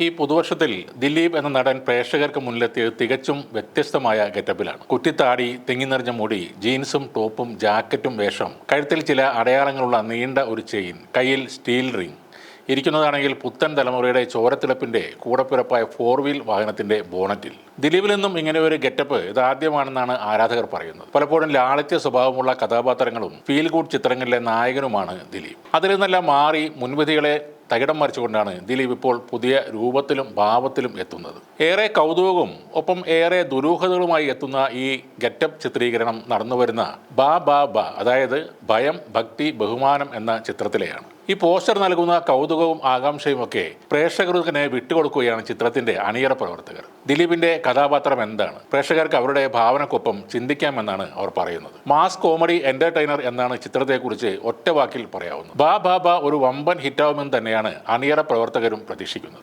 ഈ പുതുവർഷത്തിൽ ദിലീപ് എന്ന നടൻ പ്രേക്ഷകർക്ക് മുന്നിലെത്തിയത് തികച്ചും വ്യത്യസ്തമായ ഗെറ്റപ്പിലാണ്. കുറ്റിത്താടി തിങ്ങിനിറഞ്ഞ മുടി ജീൻസും ടോപ്പും ജാക്കറ്റും വേഷം കഴുത്തിൽ ചില അടയാളങ്ങളുള്ള നീണ്ട ഒരു ചെയിൻ കയ്യിൽ സ്റ്റീൽ റിംഗ് ഇരിക്കുന്നതാണെങ്കിൽ പുത്തൻ തലമുറയുടെ ചോരത്തിളപ്പിന്റെ കൂടപ്പിറപ്പായ ഫോർ വീൽ വാഹനത്തിന്റെ ബോണറ്റിൽ. ദിലീപിൽ നിന്നും ഇങ്ങനെ ഒരു ഗെറ്റപ്പ് ഇതാദ്യമാണെന്നാണ് ആരാധകർ പറയുന്നത്. പലപ്പോഴും ലാളിത്യ സ്വഭാവമുള്ള കഥാപാത്രങ്ങളും ഫീൽ ഗുഡ് ചിത്രങ്ങളിലെ നായകനുമാണ് ദിലീപ്. അതിൽ നിന്നെല്ലാം മാറി മുൻവിധികളെ തകിടം മറിച്ചുകൊണ്ടാണ് ദിലീപ് ഇപ്പോൾ പുതിയ രൂപത്തിലും ഭാവത്തിലും എത്തുന്നത്. ഏറെ കൗതുകവും ഒപ്പം ഏറെ ദുരൂഹതകളുമായി എത്തുന്ന ഈ ഗെറ്റപ്പ് ചിത്രീകരണം നടന്നു വരുന്ന ബാ ബാ ബാ അതായത് ഭയം ഭക്തി ബഹുമാനം എന്ന ചിത്രത്തിലെയാണ്. ഈ പോസ്റ്റർ നൽകുന്ന കൗതുകവും ആകാംക്ഷയും ഒക്കെ പ്രേക്ഷകർക്കിനെ വിട്ടുകൊടുക്കുകയാണ് ചിത്രത്തിന്റെ അണിയറ പ്രവർത്തകർ. ദിലീപിന്റെ കഥാപാത്രം എന്താണ്? പ്രേക്ഷകർക്ക് അവരുടെ ഭാവനക്കൊപ്പം ചിന്തിക്കാമെന്നാണ് അവർ പറയുന്നത്. മാസ് കോമഡി എന്റർടൈനർ എന്നാണ് ചിത്രത്തെക്കുറിച്ച് ഒറ്റ വാക്കിൽ പറയാവുന്നത്. ബാ ബാ ബാ ഒരു വമ്പൻ ഹിറ്റാവുമെന്ന് തന്നെയാണ് അണിയറ പ്രവർത്തകരും പ്രതീക്ഷിക്കുന്നത്.